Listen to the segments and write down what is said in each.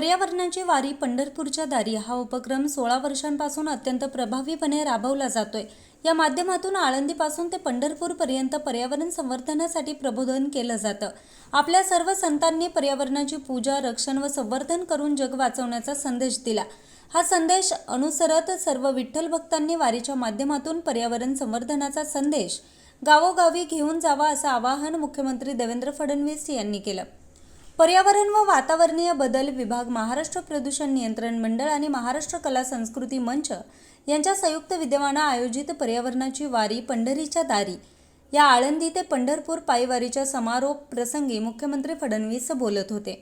पर्यावरणाची वारी पंढरपूरच्या दारी. हा उपक्रम सोळा वर्षांपासून अत्यंत प्रभावीपणे राबवला जातोय. या माध्यमातून आळंदीपासून ते पंढरपूरपर्यंत पर्यावरण संवर्धनासाठी प्रबोधन केलं जातं. आपल्या सर्व संतांनी पर्यावरणाची पूजा रक्षण व संवर्धन करून जग वाचवण्याचा संदेश दिला. हा संदेश अनुसरत सर्व विठ्ठल भक्तांनी वारीच्या माध्यमातून पर्यावरण संवर्धनाचा संदेश गावोगावी घेऊन जावा असं आवाहन मुख्यमंत्री देवेंद्र फडणवीस यांनी केलं. पर्यावरण व वातावरणीय बदल विभाग महाराष्ट्र प्रदूषण नियंत्रण मंडळ आणि महाराष्ट्र कला संस्कृती मंच यांच्या संयुक्त विद्यमानं आयोजित पर्यावरणाची वारी पंढरीच्या दारी या आळंदी ते पंढरपूर पायवारीच्या समारोप प्रसंगी मुख्यमंत्री फडणवीस बोलत होते.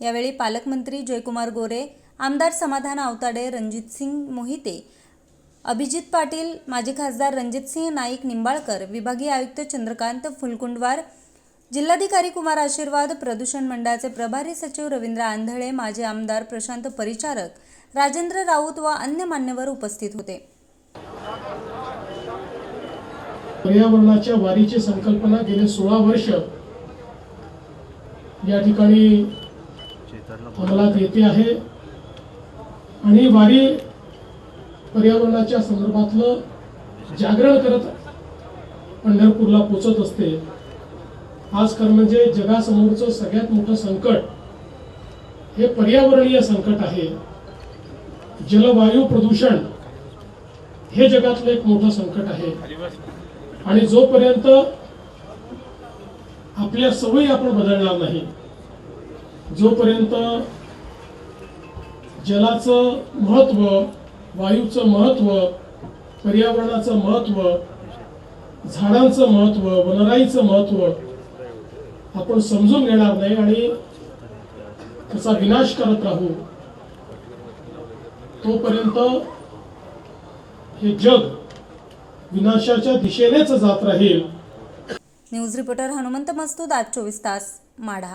यावेळी पालकमंत्री जयकुमार गोरे आमदार समाधान आवताडे रणजितसिंग मोहिते अभिजित पाटील माजी खासदार रणजितसिंह नाईक निंबाळकर विभागीय आयुक्त चंद्रकांत फुलकुंडवार जिल्हाधिकारी कुमार आशीर्वाद प्रदूषण मंडळाचे प्रभारी सचिव रवींद्र आंधळे माजी आमदार प्रशांत परिचारक राजेंद्र राऊत व अन्य मान्यवर उपस्थित होते. पर्यावरणाच्या वारीची संकल्पना गेले सोळा वर्ष या ठिकाणी अंमलात येते आहे. आणि वारी पर्यावरणाच्या संदर्भातलं जागरण करत पंढरपूरला पोचत असते. आज खरं म्हणजे जगासमोरचं सगळ्यात मोठं संकट हे पर्यावरणीय संकट आहे. जलवायू प्रदूषण हे जगातलं एक मोठं संकट आहे. आणि जोपर्यंत आपल्या सवयी आपण बदलणार नाही जोपर्यंत जलाचं महत्त्व वायूचं महत्त्व पर्यावरणाचं महत्त्व झाडांचं महत्त्व वनराईचं महत्त्व आपण समजून घेणार नाही आणि त्याचा विनाश करत राहू. तोपर्यंत हे जग विनाशाच्या दिशेनेच जात राहील. न्यूज रिपोर्टर हनुमंत मस्तूद आज चोवीस तास माढा.